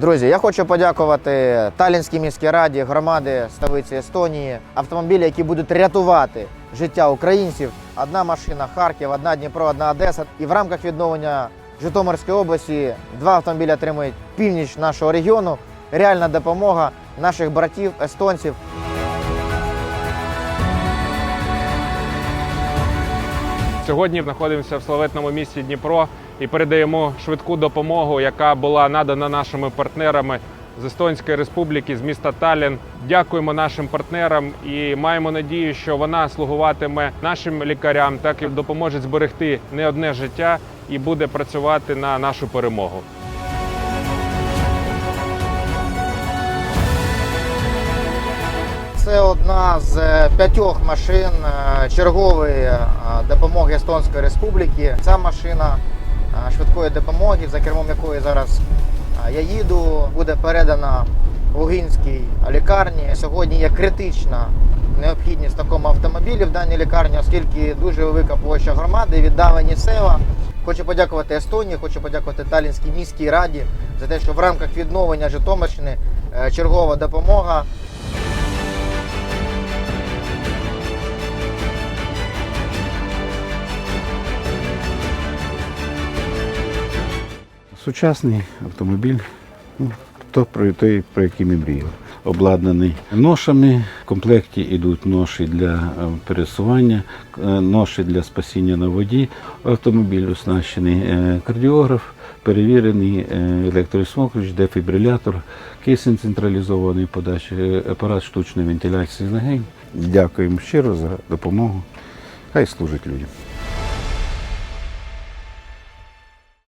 Друзі, я хочу подякувати Талінській міській раді, громади Ставиці Естонії, автомобілі, які будуть рятувати життя українців. Одна машина Харків, одна Дніпро, одна Одеса. І в рамках відновлення Житомирської області два автомобілі отримують північ нашого регіону. Реальна допомога наших братів, естонців. Сьогодні знаходимося в славетному місті Дніпро і передаємо швидку допомогу, яка була надана нашими партнерами з Естонської Республіки, з міста Таллін. Дякуємо нашим партнерам і маємо надію, що вона слугуватиме нашим лікарям, так і допоможе зберегти не одне життя і буде працювати на нашу перемогу. Це одна з е, п'ятьох машин е, чергової е, допомоги Естонської Республіки. Ця машина швидкої допомоги, за кермом якої зараз я їду, буде передана Лугинській лікарні. Сьогодні є критична необхідність такому автомобілі в даній лікарні, оскільки дуже велика площа громади, віддалені села. Хочу подякувати Естонії, хочу подякувати Талінській міській раді за те, що в рамках відновлення Житомирщини чергова допомога Сучасний автомобіль, ну, то про той, про який ми мріяли. Обладнаний ношами. В комплекті йдуть ноші для е, пересування, е, ноші для спасіння на воді. Автомобіль оснащений е, кардіограф, перевірений електросмокрич, дефібрилятор, кисень централізований подачі, апарат штучної вентиляції легень. Дякуємо щиро за допомогу. Хай служить людям.